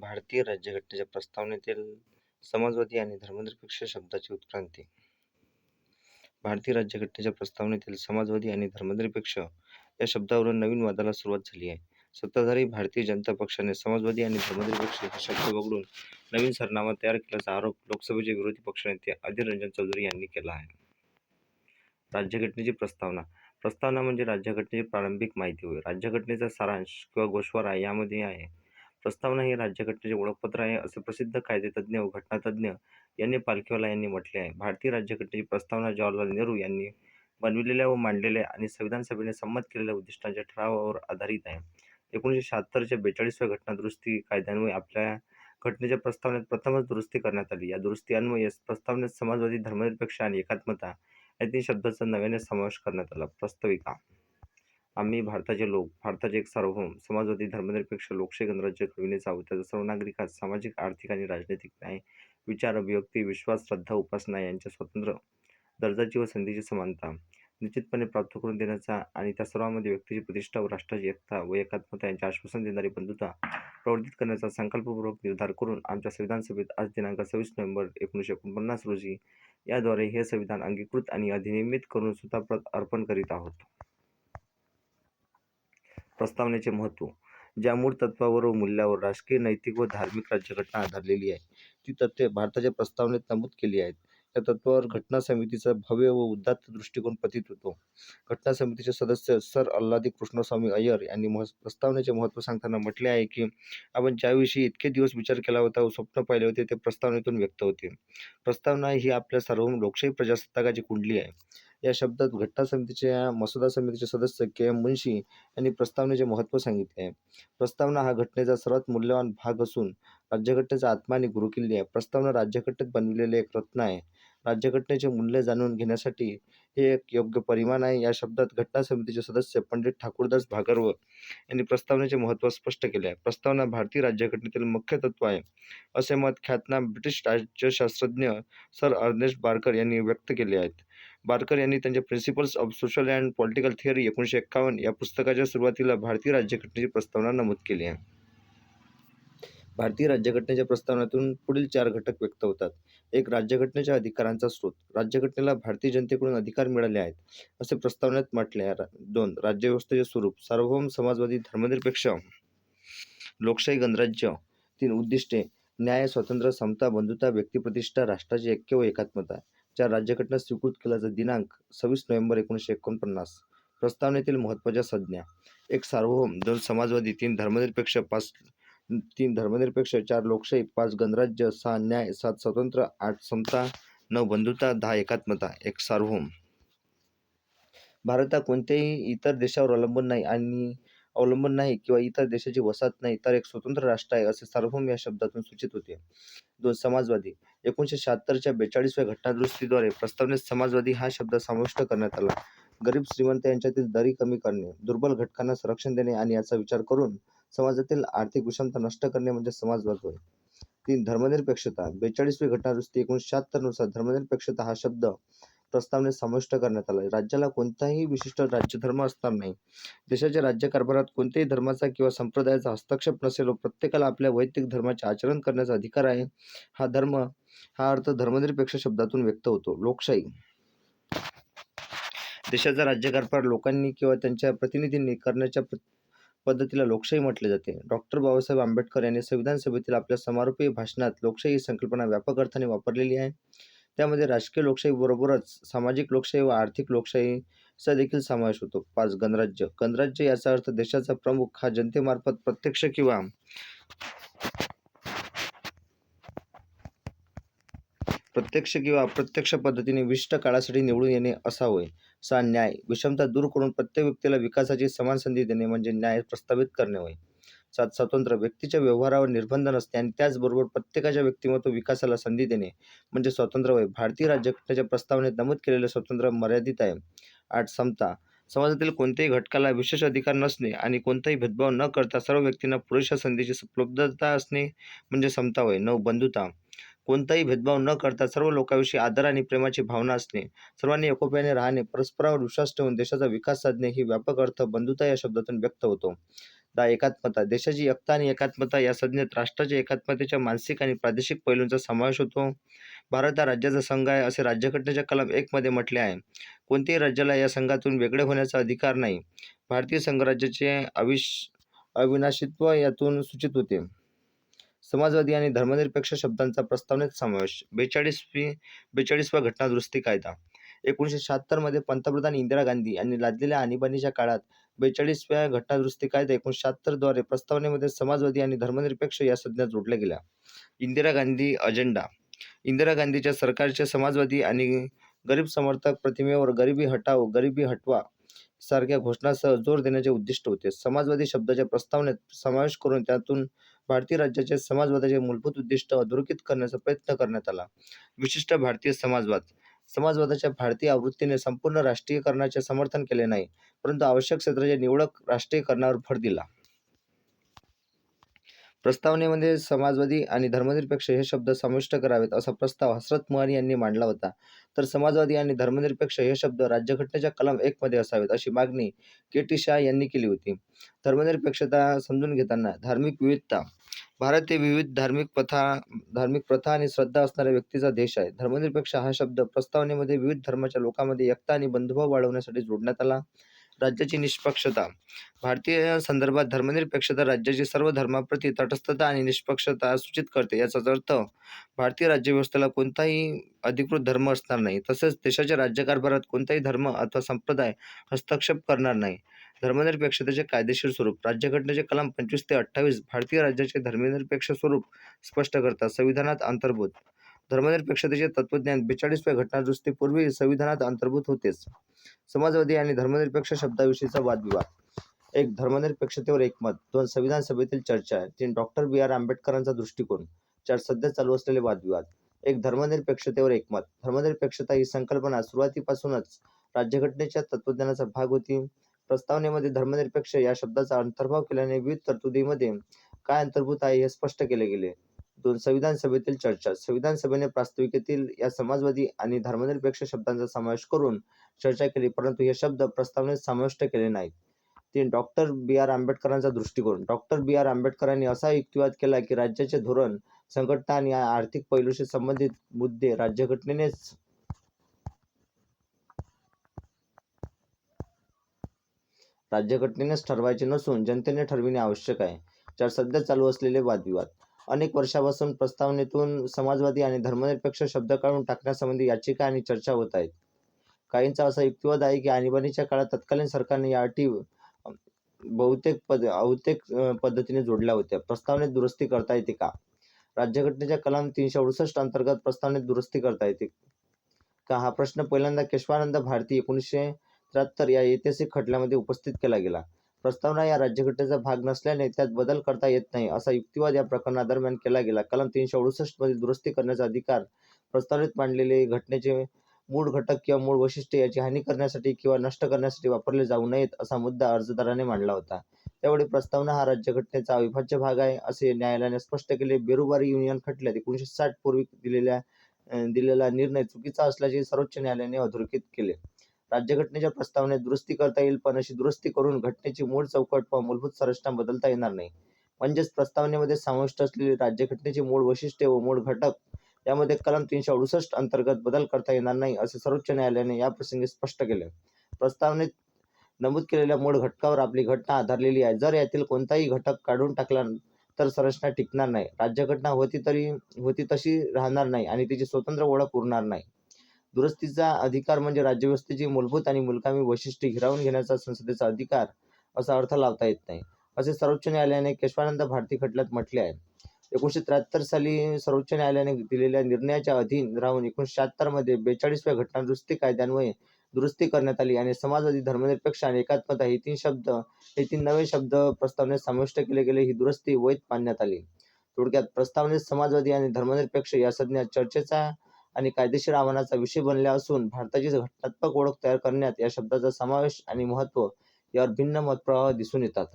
भारतीय राज्यघटनेच्या प्रस्तावनेतील समाजवादी आणि धर्मनिरपेक्ष शब्दाची उत्क्रांती भारतीय राज्यघटनेच्या प्रस्तावनेतील समाजवादी आणि धर्मनिरपेक्ष या शब्दावरून नवीन वादाला सुरुवात झाली आहे. सत्ताधारी भारतीय जनता पक्षाने समाजवादी आणि धर्मनिरपेक्ष हे शब्द वगळून नवीन सरनामा तयार केल्याचा आरोप लोकसभेचे विरोधी पक्षनेते अधीर रंजन चौधरी यांनी केला आहे. राज्यघटनेची प्रस्तावना प्रस्तावना म्हणजे राज्यघटनेची प्रारंभिक माहिती होय. राज्यघटनेचा सारांश किंवा गोषवारा यामध्ये आहे. प्रस्तावना हे राज्यघटनेचे ओळखपत्र आहे असे प्रसिद्ध कायदेतज्ज्ञ व घटनातज्ज्ञ यांनी पालखीवाला यांनी म्हटले आहे. भारतीय राज्यघटनेची प्रस्तावना जवाहरलाल नेहरू यांनी बनविलेल्या व मांडलेल्या आणि संविधान सभेने संमत केलेल्या उद्दिष्टांच्या ठरावावर आधारित आहे. एकोणीसशे शहात्तरच्या बेचाळीसव्या घटनादुरुस्ती कायद्यान्वये आपल्या घटनेच्या प्रस्तावनेत प्रथमच दुरुस्ती करण्यात आली. या दुरुस्तीन्वये प्रस्तावनेत समाजवादी, धर्मनिरपेक्ष आणि एकात्मता या तीन शब्दांचा नव्याने समावेश करण्यात आला. प्रस्ताविका आम्ही भारताचे लोक, भारताचे एक सार्वभौम, समाजवादी, धर्मनिरपेक्ष, लोकशाही गणराज्य घडविण्याचा आहोत त्याचा सर्व नागरिकात सामाजिक, आर्थिक आणि राजनैतिक न्याय, विचार, अभिव्यक्ती, विश्वास, श्रद्धा, उपासना यांच्या स्वतंत्र दर्जाची व संधीची समानता निश्चितपणे प्राप्त करून देण्याचा आणि त्या सर्वांमध्ये व्यक्तीची प्रतिष्ठा व राष्ट्राची एकता व एकात्मता यांचे आश्वासन देणारी बंधुता प्रवर्धित करण्याचा संकल्पपूर्वक निर्धार करून आमच्या संविधान सभेत आज दिनांक सव्वीस नोव्हेंबर एकोणीसशे एकोणपन्नास रोजी याद्वारे हे संविधान अंगीकृत आणि अधिनियमित करून सुताप्रत अर्पण करीत आहोत. प्रस्तावनेचे महत्त्व ज्या मूळ तत्वावर व मूल्यावर राजकीय, नैतिक व धार्मिक राज्यघटना आधारलेली आहे, ती तत्त्वे भारताच्या प्रस्तावनेत नमूद केली आहेत. या तत्त्वावर घटना समितीचा भव्य व उदात्त दृष्टिकोन पतित होतो. घटना समितीचे सदस्य सर अल्लादी कृष्णस्वामी अय्यर यांनी प्रस्तावनेचे महत्त्व सांगताना म्हटले आहे की, आपण ज्याविषयी इतके दिवस विचार केला होता व स्वप्न पाहिले होते ते प्रस्तावनेतून व्यक्त होते. प्रस्तावना ही आपल्या सार्वभौम लोकशाही प्रजासत्ताकाची कुंडली आहे. या शब्दात घटना समितीच्या मसुदा समितीचे सदस्य के. एम. मुन्शी यांनी प्रस्तावनेचे महत्त्व सांगितले आहे. प्रस्तावना हा घटनेचा सर्वात मूल्यवान भाग असून राज्यघटनेचा आत्मा आणि गुरुकिल्ली आहे. प्रस्तावना राज्यघटनेत बनविलेले एक रत्न आहे. राज्यघटनेचे मूल्य जाणून घेण्यासाठी हे एक योग्य परिमाण आहे. या शब्दात घटना समितीचे सदस्य पंडित ठाकूरदास भागर्व यांनी प्रस्तावनेचे महत्त्व स्पष्ट केले आहे. प्रस्तावना भारतीय राज्यघटनेतील मुख्य तत्त्व आहे, असे मत ख्यातनाम ब्रिटिश राज्यशास्त्रज्ञ सर अर्नेस्ट बारकर यांनी व्यक्त केले आहेत बारकर यांनी त्यांच्या principles of social and political theory एकोणीसशे एक्कावन्न या पुस्तकाच्या सुरुवातीला भारतीय राज्यघटनेची प्रस्तावना नमूद केली आहे. भारतीय राज्यघटनेच्या प्रस्तावनातून पुढील चार घटक व्यक्त होतात. एक राज्यघटनेच्या अधिकारांचा स्रोत राज्यघटनेला भारतीय जनतेकडून अधिकार मिळाले आहेत, असे प्रस्तावनेत म्हटले आहे. दोन राज्यव्यवस्थेचे स्वरूप सार्वभौम, समाजवादी, धर्मनिरपेक्ष, लोकशाही गणराज्य तीन उद्दिष्टे न्याय, स्वातंत्र्य, समता, बंधुता, व्यक्तिप्रतिष्ठा, राष्ट्राची ऐक्य व एकात्मता चार राज्यघटना स्वीकृत केल्याचा दिनांक सव्वीस नोव्हेंबर एकोणीसशे एकोणपन्नास. प्रस्तावनेतील महत्त्वाच्या संज्ञा. एक सार्वभौम दोन समाजवादी तीन धर्मनिरपेक्ष पाच तीन धर्मनिरपेक्ष चार लोकशाही पाच गणराज्य सहा न्याय सात स्वतंत्र आठ समता नऊ बंधुता दहा एकात्मता. एक सार्वभौम. भारत हा कोणत्याही इतर देशावर अवलंबून नाही आणि अवलंबून नाही किंवा इतर देशाची वसाहत नाही, तर एक स्वतंत्र राष्ट्र आहे, असे सार्वभौम या शब्दातून सूचित होते. दोन समाजवादी एकोणीसशे शहात्तरच्या बेचाळीसव्या घटनादुरुस्तीद्वारे प्रस्तावनेत समाजवादी हा शब्द समाविष्ट करण्यात आला. गरीब श्रीमंत यांच्यातील दरी कमी करणे, दुर्बल घटकांना संरक्षण देणे आणि याचा विचार करून समाजातील आर्थिक विषमता नष्ट करणे म्हणजे समाजवाद होय. तीन धर्मनिरपेक्षता बेचाळीसवी घटनादुरुस्ती एकोणीसशे शहात्तरनुसार धर्मनिरपेक्षता हा शब्द प्रस्तावनेत समाविष्ट करण्यात आला. राज्याला कोणताही विशिष्ट राज्यधर्म असणार नाही, देशाच्या राज्यकारभारात कोणत्याही धर्माचा किंवा संप्रदायाचा हस्तक्षेप नसेल व प्रत्येकाला आपल्या वैयक्तिक धर्माचे आचरण करण्याचा अधिकार आहे. हा धर्म हा अर्थ धर्मनिरपेक्ष शब्दातून व्यक्त होतो. लोकशाही देशाचा राज्यकारभार लोकांनी किंवा त्यांच्या प्रतिनिधींनी करण्याच्या पद्धतीला लोकशाही म्हटले जाते. डॉक्टर बाबासाहेब आंबेडकर यांनी संविधान सभेतील आपल्या समारोपीय भाषणात लोकशाही ही संकल्पना व्यापक अर्थाने वापरलेली आहे. त्यामध्ये राजकीय लोकशाहीबरोबरच सामाजिक लोकशाही व आर्थिक लोकशाहीचा देखील समावेश होतो. पाच गणराज्य गणराज्य याचा अर्थ देशाचा प्रमुख हा जनतेमार्फत प्रत्यक्ष किंवा प्रत्यक्ष किंवा अप्रत्यक्ष पद्धतीने विशिष्ट काळासाठी निवडून येणे असा होय. सा न्याय विषमता दूर करून प्रत्येक व्यक्तीला विकासाची समान संधी देणे म्हणजे न्याय प्रस्थापित करणे होय. सात स्वातंत्र्य व्यक्तीच्या व्यवहारावर निर्बंध नसते आणि त्याचबरोबर प्रत्येकाच्या व्यक्तिमत्व विकासाला संधी देणे म्हणजे स्वातंत्र्य होय. भारतीय राज्यघटनेच्या प्रस्तावनेत नमूद केलेले स्वातंत्र्य मर्यादित आहे. आठ समता समाजातील कोणत्याही घटकाला विशेष अधिकार नसणे आणि कोणताही भेदभाव न करता सर्व व्यक्तींना पुरेशा संधीची उपलब्धता असणे म्हणजे समता होय. नऊ बंधुता कोणताही भेदभाव न करता सर्व लोकांविषयी आदर आणि प्रेमाची भावना असणे, सर्वांनी एकोप्याने राहणे, परस्परावर विश्वास ठेवून देशाचा विकास साधणे ही व्यापक अर्थ बंधुता या शब्दातून व्यक्त होतो. दा एकात्मता देशाची एकता आणि एकात्मता या संज्ञेत राष्ट्राच्या एकात्मतेच्या मानसिक आणि प्रादेशिक पैलूंचा समावेश होतो. भारत हा राज्याचा संघ आहे असे राज्यघटनेच्या कलम एकमध्ये म्हटले आहे. कोणत्याही राज्याला या संघातून वेगळे होण्याचा अधिकार नाही. भारतीय संघराज्याचे अविश अविनाशित्व यातून सूचित होते. समाजवादी आणि धर्मनिरपेक्ष शब्दांचा प्रस्तावनेत समावेश. बेचाळीसवी बेचाळीसवा घटना दुरुस्ती कायदा. एकोणीसशे शहात्तरमध्ये पंतप्रधान इंदिरा गांधी यांनी लादलेल्या आणीबाणीच्या काळात बेचाळीसव्या घटनादुरुस्ती कायदा एकोणीसशे शहात्तरद्वारे प्रस्तावनेमध्ये समाजवादी आणि धर्मनिरपेक्ष या संज्ञा जोडल्या गेल्या. इंदिरा गांधी अजेंडा. इंदिरा गांधीच्या सरकारचे समाजवादी आणि गरीब समर्थक प्रतिमेवर गरिबी हटाव गरिबी हटवा सारख्या घोषणासह जोर देण्याचे उद्दिष्ट होते. समाजवादी शब्दाच्या प्रस्तावनेत समावेश करून त्यातून भारतीय राज्याचे समाजवादाचे मूलभूत उद्दिष्ट अधोरेखित करण्याचा प्रयत्न करण्यात आला. विशिष्ट भारतीय समाजवाद. समाजवादाच्या भारतीय आवृत्तीने संपूर्ण राष्ट्रीयकरणाचे समर्थन केले नाही परंतु आवश्यक क्षेत्राच्या निवडक राष्ट्रीयकरणावर भर दिला. प्रस्तावनेमध्ये समाजवादी आणि धर्मनिरपेक्ष हे शब्द समाविष्ट करावेत असा प्रस्ताव हसरत मोहन यांनी मांडला होता. तर समाजवादी आणि धर्मनिरपेक्ष हे शब्द राज्यघटनेच्या कलम एकमध्ये असावेत अशी मागणी के टी शाह यांनी केली होती. धर्मनिरपेक्षता समजून घेताना धार्मिक विविधता भारत हे विविध धार्मिक प्रथा धार्मिक प्रथा आणि श्रद्धा असणाऱ्या व्यक्तीचा देश आहे. धर्मनिरपेक्ष हा शब्द प्रस्तावनेमध्ये विविध धर्माच्या लोकांमध्ये एकता आणि बंधुभाव वाढवण्यासाठी जोडण्यात आला. राज्याची निष्पक्षता. भारतीय संदर्भात धर्मनिरपेक्षता राज्याची सर्व धर्माप्रती तटस्थता आणि निष्पक्षता सूचित करते. याचाच अर्थ भारतीय राज्यव्यवस्थेला कोणताही अधिकृत धर्म असणार नाही. तसेच देशाच्या राज्यकारभारात कोणताही धर्म अथवा संप्रदाय हस्तक्षेप करणार नाही. धर्मनिरपेक्षतेचे कायदेशीर स्वरूप राज्यघटनेचे कलम पंचवीस ते अठ्ठावीस भारतीय राज्याचे धर्मनिरपेक्ष स्वरूप स्पष्ट करतात. संविधानात अंतर्भूत धर्मनिरपेक्षतेचे तत्वज्ञान बेचाळीसव्या घटनादुरुस्तीपूर्वी संविधानात अंतर्भूत होतेच. समाजवादी आणि धर्मनिरपेक्ष शब्दाविषयीचा वादविवाद. एक धर्मनिरपेक्षतेवर एकमत दोन संविधान सभेतील चर्चा तीन डॉक्टर बी आर आंबेडकरांचा दृष्टिकोन चार सध्या चालू असलेले वादविवाद. एक धर्मनिरपेक्षतेवर एकमत धर्मनिरपेक्षता ही संकल्पना सुरुवातीपासूनच राज्यघटनेच्या तत्वज्ञानाचा भाग होती. प्रस्तावनेमध्ये धर्मनिरपेक्ष या शब्दाचा अंतर्भाव केल्याने विविध तरतुदीमध्ये काय अंतर्भूत आहे हे स्पष्ट केले गेले. दोन संविधान सभेतील चर्चा. संविधान सभेने प्रास्ताविकेतील या समाजवादी आणि धर्मनिरपेक्ष शब्दांचा समावेश करून चर्चा केली परंतु हे शब्द प्रस्तावनेत समाविष्ट केले नाहीत. तीन डॉक्टर बी आर आंबेडकरांचा दृष्टिकोन. डॉक्टर बी आर आंबेडकरांनी असा युक्तिवाद केला की राज्याचे धोरण संघटना आणि आर्थिक पैलूशी संबंधित मुद्दे राज्यघटनेनेच राज्यघटनेनेच ठरवायचे नसून जनतेने ठरविणे आवश्यक आहे. तर सध्या चालू असलेले वादविवाद. अनेक वर्षापासून प्रस्तावनेतून समाजवादी आणि धर्मनिरपेक्ष शब्द काढून टाकण्यासंबंधी याचिका आणि चर्चा होत आहेत. काहींचा असा युक्तिवाद आहे की आणीबाणीच्या काळात तत्कालीन सरकारने या अटी बहुतेक पद बहुतेक पद्धतीने जोडल्या होत्या. प्रस्तावनेत दुरुस्ती करता येते का? राज्यघटनेच्या कलम तीनशे अडुसष्ट अंतर्गत प्रस्तावनेत दुरुस्ती करता येते का? हा प्रश्न पहिल्यांदा केशवानंद भारती एकोणीसशे त्र्याहत्तर या ऐतिहासिक खटल्यामध्ये उपस्थित केला गेला. प्रस्तावना या राज्यघटनेचा भाग नसल्याने त्यात बदल करता येत नाही असा युक्तिवाद या प्रकरणादरम्यान केला गेला. कलम तीनशे अडुसष्टमध्ये दुरुस्ती करण्याचा अधिकार प्रस्तावनेत मांडलेले घटनेचे मूळ घटक किंवा मूळ वैशिष्ट्ये याची हानी करण्यासाठी किंवा नष्ट करण्यासाठी वापरले जाऊ नयेत असा मुद्दा अर्जदाराने मांडला होता. त्यावेळी प्रस्तावना हा राज्यघटनेचा अविभाज्य भाग आहे असे न्यायालयाने स्पष्ट केले. बेरुबारी युनियन खटल्यात एकोणीसशे साठ पूर्वी दिलेल्या दिलेला निर्णय चुकीचा असल्याचे सर्वोच्च न्यायालयाने अधोरेखित केले. राज्यघटनेच्या प्रस्तावनेत दुरुस्ती करता येईल पण अशी दुरुस्ती करून घटनेची मूळ चौकट व मूलभूत संरचना बदलता येणार नाही. म्हणजेच प्रस्तावनेमध्ये समाविष्ट असलेली राज्यघटनेची मूळ वैशिष्ट्ये व मूळ घटक यामध्ये कलम तीनशे अडुसष्ट अंतर्गत बदल करता येणार नाही असे सर्वोच्च न्यायालयाने या प्रसंगी स्पष्ट केले. प्रस्तावनेत नमूद केलेल्या मूळ घटकावर आपली घटना आधारलेली आहे. जर यातील कोणताही घटक काढून टाकला तर संरचना टिकणार नाही. राज्यघटना होती तरी होती तशी राहणार नाही आणि तिची स्वतंत्र ओळख उरणार नाही. दुरुस्तीचा अधिकार म्हणजे राज्यव्यवस्थेची मूलभूत आणि मुलकामी वैशिष्ट्ये हिरावून घेण्याचा संसदेचा अधिकार असा अर्थ लावता येत नाही. असे सर्वोच्च न्यायालयाने केशवानंद भारती खटल्यात म्हटले आहे. एकोणीसशे त्र्याहत्तर साली सर्वोच्च न्यायालयाने दिलेल्या निर्णयाच्या अधीन राहून एकोणीसशे शहात्तरमध्ये बेचाळीसव्या घटना दुरुस्ती कायद्यान्वये दुरुस्ती करण्यात आली आणि समाजवादी धर्मनिरपेक्ष आणि एकात्मता हे तीन शब्द हे तीन नवे शब्द प्रस्तावनेत समाविष्ट केले गेले. ही दुरुस्ती वैध मानण्यात आली. थोडक्यात प्रस्तावनेत समाजवादी आणि धर्मनिरपेक्ष या संज्ञा चर्चेचा आणि कायदेशीर आव्हानाचा विषय बनल्या असून भारताची घटनात्मक ओळख तयार करण्यात या शब्दाचा समावेश आणि महत्त्व यावर भिन्न मतप्रवाह दिसून येतात.